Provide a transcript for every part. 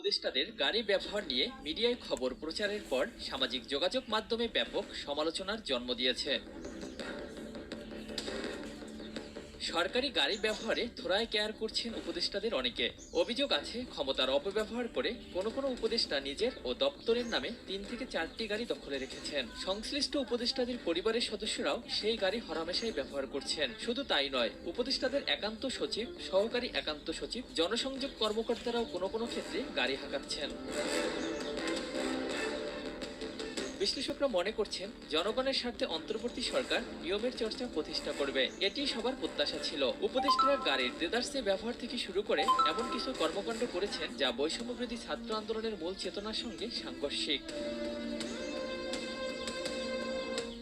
উপদেষ্টাদের গাড়ি ব্যবহার নিয়ে মিডিয়ায় খবর প্রচারের পর সামাজিক যোগাযোগ মাধ্যমে ব্যাপক সমালোচনার জন্ম দিয়েছে। সরকারি গাড়ি ব্যবহারে থোড়ায় কেয়ার করছেন উপদেষ্টাদের অনেকে। অভিযোগ আছে, ক্ষমতার অপব্যবহার করে কোনো কোনো উপদেষ্টা নিজের ও দপ্তরের নামে তিন থেকে চারটি গাড়ি দখলে রেখেছেন। সংশ্লিষ্ট উপদেষ্টাদের পরিবারের সদস্যরাও সেই গাড়ি হরামেশাই ব্যবহার করছেন। শুধু তাই নয়, উপদেষ্টাদের একান্ত সচিব, সহকারী একান্ত সচিব, জনসংযোগ কর্মকর্তারাও কোনো কোনো ক্ষেত্রে গাড়ি হাঁকাচ্ছেন। বিশ্লেষকরা মনে করছেন, জনগণের স্বার্থে অন্তর্বর্তী সরকার নিয়মের চর্চা প্রতিষ্ঠা করবে। এটি সবার প্রত্যাশা ছিল। উপদেষ্টারা গাড়ির দেদার্সে ব্যবহার থেকে শুরু করে এমন কিছু কর্মকাণ্ড করেছেন যা বৈষম্যবিরোধী ছাত্র আন্দোলনের মূল চেতনার সঙ্গে সাংঘর্ষিক।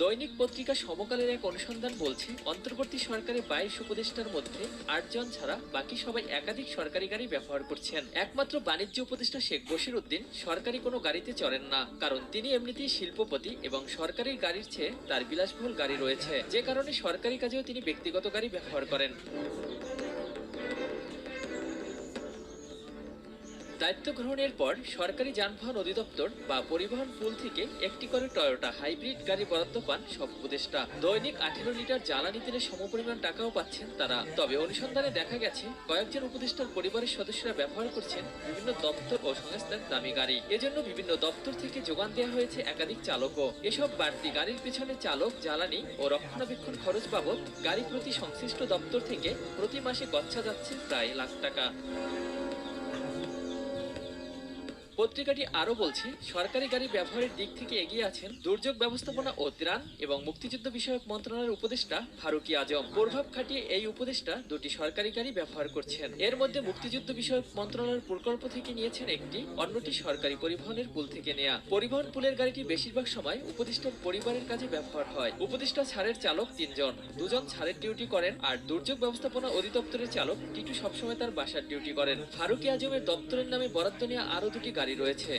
দৈনিক পত্রিকা সমকালের এক অনুসন্ধান বলছে, অন্তর্বর্তী সরকারের বাইশ উপদেষ্টার মধ্যে আটজন ছাড়া বাকি সবাই একাধিক সরকারি গাড়ি ব্যবহার করছেন। একমাত্র বাণিজ্য উপদেষ্টা শেখ বসির উদ্দিন সরকারি কোনো গাড়িতে চড়েন না, কারণ তিনি এমনিতেই শিল্পপতি এবং সরকারি গাড়ির চেয়ে তার বিলাসবহুল গাড়ি রয়েছে। যে কারণে সরকারি কাজেও তিনি ব্যক্তিগত গাড়ি ব্যবহার করেন। দায়িত্ব গ্রহণের পর সরকারি যানবাহন অধিদপ্তর বা পরিবহন পুল থেকে একটি করে টয়োটা হাইব্রিড গাড়ি বরাদ্দ পান সব উপদেষ্টা। দৈনিক আঠেরো লিটার জ্বালানি তেলের সমপরিমাণ টাকাও পাচ্ছেন তারা। তবে অনুসন্ধানে দেখা গেছে, কয়েকজন উপদেষ্টার পরিবারের সদস্যরা ব্যবহার করছেন বিভিন্ন দপ্তর ও সংস্থার দামি গাড়ি। এজন্য বিভিন্ন দপ্তর থেকে যোগান দেওয়া হয়েছে একাধিক চালকও। এসব বাড়তি গাড়ির পেছনে চালক, জ্বালানি ও রক্ষণাবেক্ষণ খরচ বাবদ গাড়ি প্রতি সংশ্লিষ্ট দপ্তর থেকে প্রতি মাসে গচ্ছা যাচ্ছে প্রায় লাখ টাকা। পত্রিকাটি আরও বলছে, সরকারি গাড়ি ব্যবহারের দিক থেকে এগিয়ে আছেন দুর্যোগ ব্যবস্থাপনা ও ত্রাণ এবং মুক্তিযুদ্ধ বিষয়ক মন্ত্রণালয়ের উপদেষ্টা ফারুকি আজম। প্রভাব খাটিয়ে এই উপদেষ্টা দুটি সরকারি গাড়ি ব্যবহার করছেন। এর মধ্যে মুক্তিযুদ্ধ বিষয়ক মন্ত্রণালয়ের প্রকল্প থেকে নিয়েছেন একটি, অন্যটি সরকারি পরিবহনের পুল থেকে নেয়া। পরিবহন পুলের গাড়িটি বেশিরভাগ সময় উপদেষ্টার পরিবারের কাজে ব্যবহার হয়। উপদেষ্টা ছাড়ের চালক তিনজন। দুজন ছাড়ের ডিউটি করেন আর দুর্যোগ ব্যবস্থাপনা অধিদপ্তরের চালক টিটু সবসময় তার বাসার ডিউটি করেন। ফারুকি আজমের দপ্তরের নামে বরাদ্দ নেওয়া আরও দুটি গাড়ি রয়েছে।